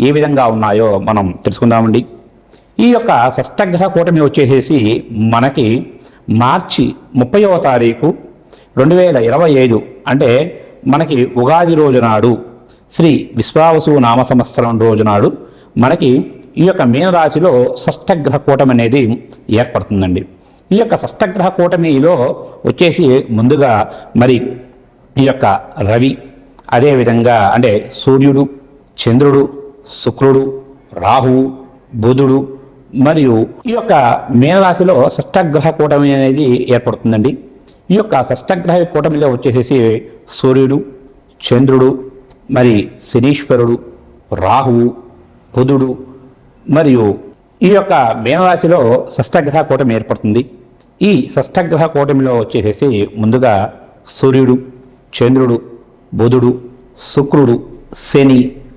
ఏ విధంగా ఉన్నాయో మనం తెలుసుకుందామండి. ఈ యొక్క షష్టగ్రహ కూటమి వచ్చేసేసి మనకి మార్చి ముప్పైవ తారీఖు రెండు వేల ఇరవై ఐదు అంటే మనకి ఉగాది రోజు నాడు శ్రీ విశ్వావసు నామ సంవత్సరం రోజు నాడు మనకి ఈ యొక్క మీనరాశిలో షష్టగ్రహ కూటమి అనేది ఏర్పడుతుందండి. ఈ యొక్క షష్టగ్రహ కూటమిలో వచ్చేసి ముందుగా మరి ఈ యొక్క రవి అదేవిధంగా అంటే సూర్యుడు చంద్రుడు శుక్రుడు రాహువు బుధుడు మరియు ఈ యొక్క మీనరాశిలో షష్టగ్రహ కూటమి అనేది ఏర్పడుతుందండి. ఈ యొక్క షష్టగ్రహ కూటమిలో వచ్చేసేసి సూర్యుడు చంద్రుడు మరి శనీశ్వరుడు రాహువు బుధుడు మరియు ఈ యొక్క మీనరాశిలో షష్టగ్రహ కూటమి ఏర్పడుతుంది. ఈ షష్టగ్రహ కూటమిలో వచ్చేసేసి ముందుగా సూర్యుడు చంద్రుడు బుధుడు శుక్రుడు శని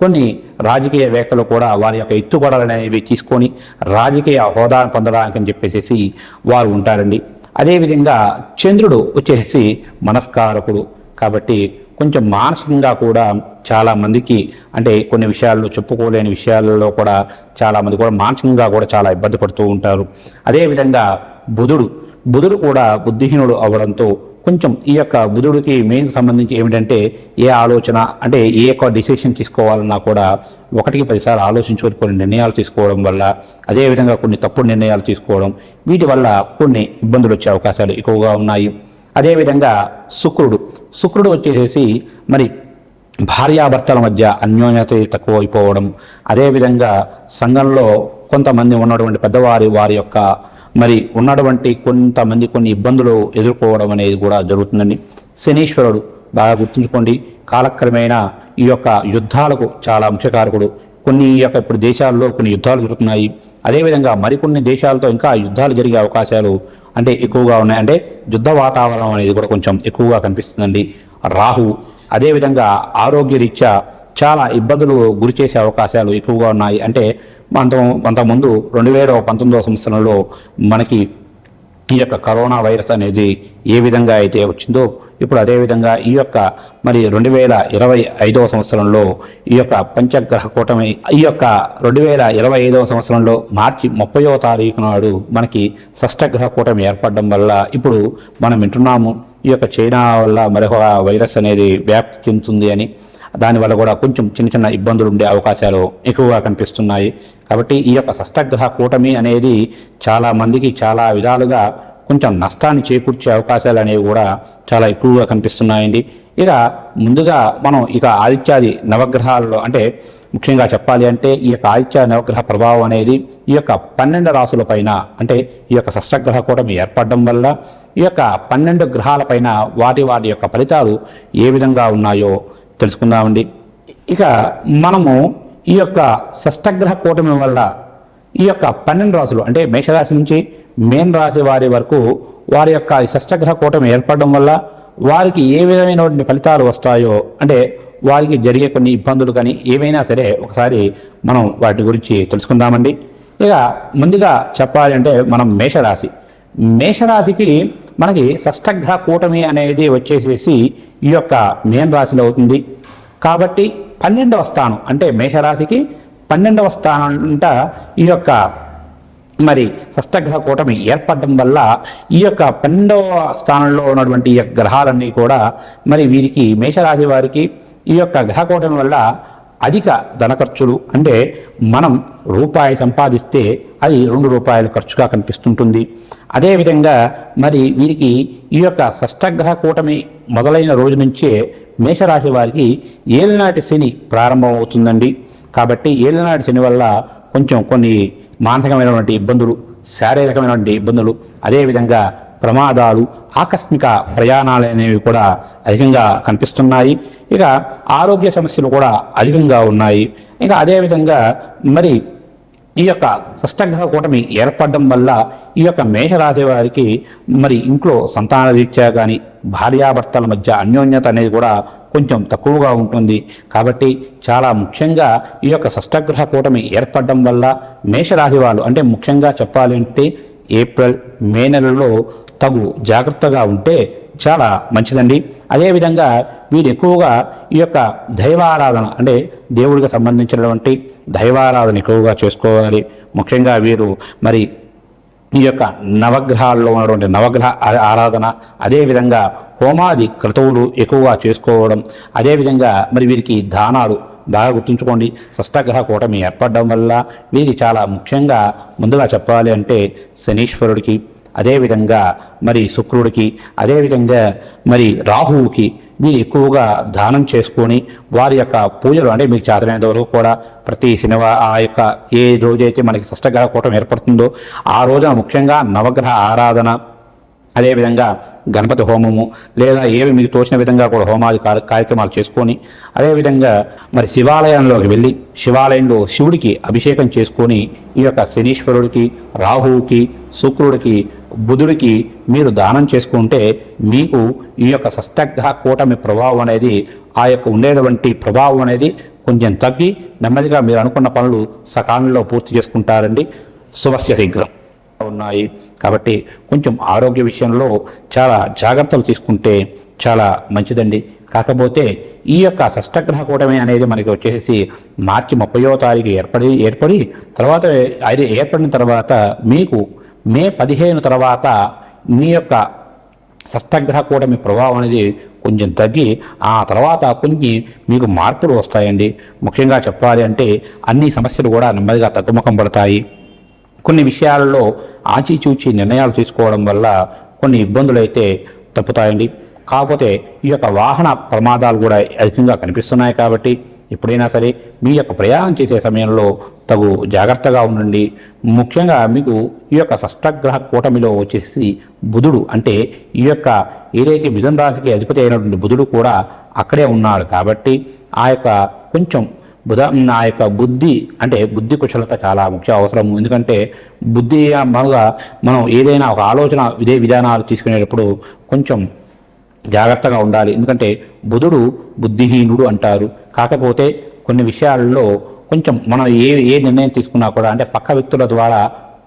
కొన్ని రాజకీయవేత్తలు కూడా వారి యొక్క ఎత్తుగొడలు అనేవి తీసుకొని రాజకీయ హోదాను పొందడానికి అని చెప్పేసి వారు ఉంటారండి. అదేవిధంగా చంద్రుడు వచ్చేసి మనస్కారకుడు. కాబట్టి కొంచెం మానసికంగా కూడా చాలా మందికి అంటే కొన్ని విషయాల్లో చెప్పుకోలేని విషయాలలో కూడా చాలామంది కూడా మానసికంగా కూడా చాలా ఇబ్బంది పడుతూ ఉంటారు. అదేవిధంగా బుధుడు బుధుడు కూడా బుద్ధిహీనుడు అవడంతో కొంచెం ఈ యొక్క బుధుడికి మెయిన్ సంబంధించి ఏమిటంటే ఏ ఆలోచన అంటే ఏ యొక్క డిసిషన్ తీసుకోవాలన్నా కూడా ఒకటికి పదిసార్లు ఆలోచించుకొని కొన్ని నిర్ణయాలు తీసుకోవడం వల్ల అదేవిధంగా కొన్ని తప్పుడు నిర్ణయాలు తీసుకోవడం వీటి వల్ల కొన్ని ఇబ్బందులు వచ్చే అవకాశాలు ఎక్కువగా ఉన్నాయి. అదేవిధంగా శుక్రుడు. శుక్రుడు వచ్చేసేసి మరి భార్యాభర్తల మధ్య అన్యోన్యత తక్కువైపోవడం అదేవిధంగా సంఘంలో కొంతమంది ఉన్నటువంటి పెద్దవారి వారి యొక్క మరి ఉన్నటువంటి కొంతమంది కొన్ని ఇబ్బందులు ఎదుర్కోవడం అనేది కూడా జరుగుతుందండి. శనీశ్వరుడు బాగా గుర్తుంచుకోండి. కాలక్రమేణా ఈ యొక్క యుద్ధాలకు చాలా ముఖ్యకారకుడు కొన్ని ఈ యొక్క ఇప్పుడు దేశాల్లో కొన్ని యుద్ధాలు జరుగుతున్నాయి. అదేవిధంగా మరికొన్ని దేశాలతో ఇంకా యుద్ధాలు జరిగే అవకాశాలు అంటే ఎక్కువగా ఉన్నాయి. అంటే యుద్ధ వాతావరణం అనేది కూడా కొంచెం ఎక్కువగా కనిపిస్తుందండి. రాహు అదేవిధంగా ఆరోగ్యరీత్యా చాలా ఇబ్బందులు గురి చేసే అవకాశాలు ఎక్కువగా ఉన్నాయి. అంటే అంత అంతకుముందు రెండు వేల పంతొమ్మిదవ సంవత్సరంలో మనకి ఈ యొక్క కరోనా వైరస్ అనేది ఏ విధంగా అయితే వచ్చిందో ఇప్పుడు అదేవిధంగా ఈ యొక్క మరి రెండు వేల ఇరవై ఐదవ సంవత్సరంలో ఈ యొక్క పంచగ్రహ కూటమి ఈ యొక్క రెండు వేల ఇరవై ఐదవ సంవత్సరంలో మార్చి ముప్పయో తారీఖు నాడు మనకి షష్టగ్రహ కూటమి ఏర్పడడం వల్ల ఇప్పుడు మనం వింటున్నాము ఈ యొక్క చైనా వల్ల మరొక వైరస్ అనేది వ్యాప్తి చెందుతుంది అని. దానివల్ల కూడా కొంచెం చిన్న చిన్న ఇబ్బందులు ఉండే అవకాశాలు ఎక్కువగా కనిపిస్తున్నాయి. కాబట్టి ఈ యొక్క షష్టగ్రహ కూటమి అనేది చాలా మందికి చాలా విధాలుగా కొంచెం నష్టాన్ని చేకూర్చే అవకాశాలు అనేవి కూడా చాలా ఎక్కువగా కనిపిస్తున్నాయండి. ఇక ముందుగా మనం ఇక ఆదిత్యాది నవగ్రహాలలో అంటే ముఖ్యంగా చెప్పాలి అంటే ఈ యొక్క ఆదిత్య నవగ్రహ ప్రభావం అనేది ఈ యొక్క పన్నెండు రాసుల పైన అంటే ఈ యొక్క షష్టగ్రహ కూటమి ఏర్పడడం వల్ల ఈ యొక్క పన్నెండు గ్రహాలపైన వాటి వాటి యొక్క ఫలితాలు ఏ విధంగా ఉన్నాయో తెలుసుకుందామండి. ఇక మనము ఈ యొక్క షష్టగ్రహ కూటమి వల్ల ఈ యొక్క పన్నెండు రాసులు అంటే మేషరాశి నుంచి మేన్ రాశి వారి వరకు వారి యొక్క షష్టగ్రహ కూటమి ఏర్పడడం వల్ల వారికి ఏ విధమైనటువంటి ఫలితాలు వస్తాయో అంటే వారికి జరిగే కొన్ని ఇబ్బందులు కానీ ఏవైనా సరే ఒకసారి మనం వాటి గురించి తెలుసుకుందామండి. ఇక ముందుగా చెప్పాలి అంటే మనం మేషరాశి. మేషరాశికి మనకి షష్టగ్రహ కూటమి అనేది వచ్చేసేసి ఈ యొక్క మేన్ రాశిలో అవుతుంది. కాబట్టి పన్నెండవ స్థానం అంటే మేషరాశికి పన్నెండవ స్థానం అంట ఈ యొక్క మరి షష్టగ్రహ కూటమి ఏర్పడడం వల్ల ఈ యొక్క పన్నెండవ స్థానంలో ఉన్నటువంటి ఈ యొక్క గ్రహాలన్నీ కూడా మరి వీరికి మేషరాశి వారికి ఈ యొక్క గ్రహ కూటమి వల్ల అధిక ధన ఖర్చులు అంటే మనం రూపాయి సంపాదిస్తే అది రెండు రూపాయల ఖర్చుగా కనిపిస్తుంటుంది. అదేవిధంగా మరి వీరికి ఈ యొక్క షష్టగ్రహ కూటమి మొదలైన రోజు నుంచే మేషరాశి వారికి ఏలినాటి శని ప్రారంభమవుతుందండి. కాబట్టి ఏలినాటి శని వల్ల కొంచెం కొన్ని మానసికమైనటువంటి ఇబ్బందులు శారీరకమైనటువంటి ఇబ్బందులు అదేవిధంగా ప్రమాదాలు ఆకస్మిక ప్రయాణాలు అనేవి కూడా అధికంగా కనిపిస్తున్నాయి. ఇక ఆరోగ్య సమస్యలు కూడా అధికంగా ఉన్నాయి. ఇంకా అదేవిధంగా మరి ఈ యొక్క షష్టగ్రహ కూటమి ఏర్పడడం వల్ల ఈ యొక్క మేషరాశి వారికి మరి ఇంట్లో సంతాన రీత్యా కానీ భార్యాభర్తల మధ్య అన్యోన్యత అనేది కూడా కొంచెం తక్కువగా ఉంటుంది. కాబట్టి చాలా ముఖ్యంగా ఈ యొక్క షష్టగ్రహ కూటమి ఏర్పడడం వల్ల మేషరాశి వాళ్ళు అంటే ముఖ్యంగా చెప్పాలంటే ఏప్రిల్ మే నెలలో తగు జాగ్రత్తగా ఉంటే చాలా మంచిదండి. అదేవిధంగా వీరు ఎక్కువగా ఈ యొక్క దైవారాధన అంటే దేవుడికి సంబంధించినటువంటి దైవారాధన ఎక్కువగా చేసుకోవాలి. ముఖ్యంగా వీరు మరి ఈ యొక్క నవగ్రహాల్లో ఉన్నటువంటి నవగ్రహ ఆరాధన అదేవిధంగా హోమాది క్రతువులు ఎక్కువగా చేసుకోవడం అదేవిధంగా మరి వీరికి దానాలు బాగా గుర్తుంచుకోండి. షష్టగ్రహ కూటమి ఏర్పడడం వల్ల వీరికి చాలా ముఖ్యంగా ముందుగా చెప్పాలి అంటే శనీశ్వరుడికి అదేవిధంగా మరి శుక్రుడికి అదేవిధంగా మరి రాహువుకి మీరు ఎక్కువగా దానం చేసుకొని వారి యొక్క పూజలు అంటే మీకు చేతనైనంత వరకు కూడా ప్రతి శనివారం ఆ యొక్క ఏ రోజైతే మనకి షష్టగ్రహ కూటం ఏర్పడుతుందో ఆ రోజున ముఖ్యంగా నవగ్రహ ఆరాధన అదేవిధంగా గణపతి హోమము లేదా ఏవి మీకు తోచిన విధంగా కూడా హోమాది కార్యక్రమాలు చేసుకొని అదేవిధంగా మరి శివాలయంలోకి వెళ్ళి శివాలయంలో శివుడికి అభిషేకం చేసుకొని ఈ యొక్క శనీశ్వరుడికి రాహువుకి శుక్రుడికి బుధుడికి మీరు దానం చేసుకుంటే మీకు ఈ యొక్క సష్టగ్రహ కూటమి ప్రభావం అనేది ఆ యొక్క ఉండేటువంటి ప్రభావం అనేది కొంచెం తగ్గి నెమ్మదిగా మీరు అనుకున్న పనులు సకాలంలో పూర్తి చేసుకుంటారండి. శుభస్య శీఘ్రం. ఉన్నాయి. కాబట్టి కొంచెం ఆరోగ్య విషయంలో చాలా జాగ్రత్తలు తీసుకుంటే చాలా మంచిదండి. కాకపోతే ఈ యొక్క షష్టగ్రహ కూటమి అనేది మనకి వచ్చేసి మార్చి ముప్పయో తారీఖు ఏర్పడి ఏర్పడి తర్వాత అది ఏర్పడిన తర్వాత మీకు మే పదిహేను తర్వాత మీ యొక్క షష్టగ్రహ కూటమి ప్రభావం అనేది కొంచెం తగ్గి ఆ తర్వాత కొన్ని మీకు మార్పులు వస్తాయండి. ముఖ్యంగా చెప్పాలి అంటే అన్ని సమస్యలు కూడా నెమ్మదిగా తగ్గుముఖం పడతాయి. కొన్ని విషయాలలో ఆచిచూచి నిర్ణయాలు తీసుకోవడం వల్ల కొన్ని ఇబ్బందులు అయితే తప్పుతాయండి. కాకపోతే ఈ యొక్క వాహన ప్రమాదాలు కూడా అధికంగా కనిపిస్తున్నాయి కాబట్టి ఎప్పుడైనా సరే మీ యొక్క ప్రయాణం చేసే సమయంలో తగు జాగ్రత్తగా ఉండండి. ముఖ్యంగా మీకు ఈ యొక్క షష్టగ్రహ కూటమిలో వచ్చేసి బుధుడు అంటే ఈ యొక్క ఏదైతే మిథున రాశికి అధిపతి అయినటువంటి బుధుడు కూడా అక్కడే ఉన్నాడు కాబట్టి ఆ యొక్క కొంచెం బుధ నా యొక్క బుద్ధి అంటే బుద్ధి కుశలత చాలా ముఖ్య అవసరం ఎందుకంటే బుద్ధి మామూలుగా మనం ఏదైనా ఒక ఆలోచన ఇదే విధానాలు తీసుకునేటప్పుడు కొంచెం జాగ్రత్తగా ఉండాలి. ఎందుకంటే బుధుడు బుద్ధిహీనుడు అంటారు. కాకపోతే కొన్ని విషయాల్లో కొంచెం మనం ఏ ఏ నిర్ణయం తీసుకున్నా కూడా అంటే పక్క వ్యక్తుల ద్వారా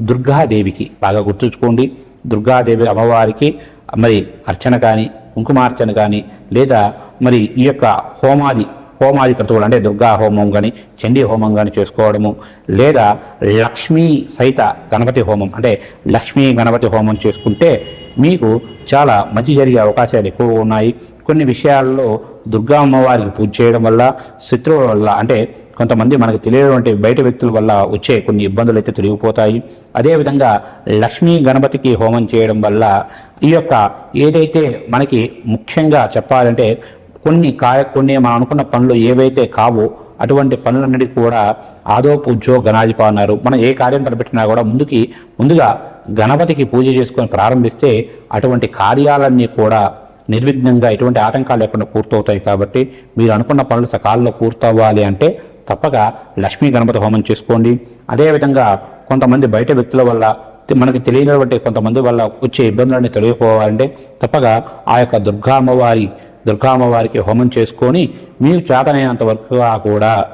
దుర్గాదేవికి బాగా గుర్తుంచుకోండి. దుర్గాదేవి అమ్మవారికి మరి అర్చన కానీ కుంకుమార్చన కానీ లేదా మరి ఈ యొక్క హోమాది హోమాది క్రతువులు అంటే దుర్గా హోమం కానీ చండీ హోమం కానీ చేసుకోవడము లేదా లక్ష్మీ సహిత గణపతి హోమం అంటే లక్ష్మీ గణపతి హోమం చేసుకుంటే మీకు చాలా మంచి జరిగే అవకాశాలు ఎక్కువగా ఉన్నాయి. కొన్ని విషయాల్లో దుర్గా అమ్మవారికి పూజ చేయడం వల్ల శత్రువుల వల్ల అంటే కొంతమంది మనకు తెలియనటువంటి బయట వ్యక్తుల వల్ల వచ్చే కొన్ని ఇబ్బందులు అయితే తొలగిపోతాయి. అదేవిధంగా లక్ష్మీ గణపతికి హోమం చేయడం వల్ల ఈ యొక్క ఏదైతే మనకి ముఖ్యంగా చెప్పాలంటే కొన్ని కాయ కొన్ని మనం అనుకున్న పనులు ఏవైతే కావో అటువంటి పనులన్నిటికీ కూడా ఆదో పూజో గణాధిప అన్నారు. మనం ఏ కార్యం తలపెట్టినా కూడా ముందుకి ముందుగా గణపతికి పూజ చేసుకొని ప్రారంభిస్తే అటువంటి కార్యాలన్నీ కూడా నిర్విఘ్నంగా ఎటువంటి ఆటంకాలు లేకుండా పూర్తవుతాయి కాబట్టి మీరు అనుకున్న పనులు సకాలంలో పూర్తవ్వాలి అంటే తప్పక లక్ష్మీ గణపతి హోమం చేసుకోండి. అదేవిధంగా కొంతమంది బయట వ్యక్తుల వల్ల మనకి తెలియనటువంటి కొంతమంది వల్ల వచ్చే ఇబ్బందులన్నీ తొలగిపోవాలంటే తప్పక ఆ యొక్క దుర్గా అమ్మవారి దుర్గా అమ్మవారికి హోమం చేసుకొని మీకు చేతనైనంత వరకు కూడా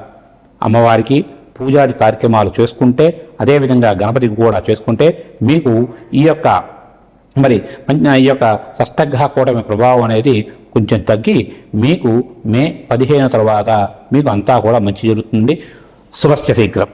అమ్మవారికి పూజాది కార్యక్రమాలు చేసుకుంటే అదేవిధంగా గణపతికి కూడా చేసుకుంటే మీకు ఈ యొక్క మరి ఈ యొక్క షష్టగ్రహ కూటమి ప్రభావం అనేది కొంచెం తగ్గి మీకు మే పదిహేను తర్వాత మీకు అంతా కూడా మంచి జరుగుతుంది. శుభస్య శీఘ్రం.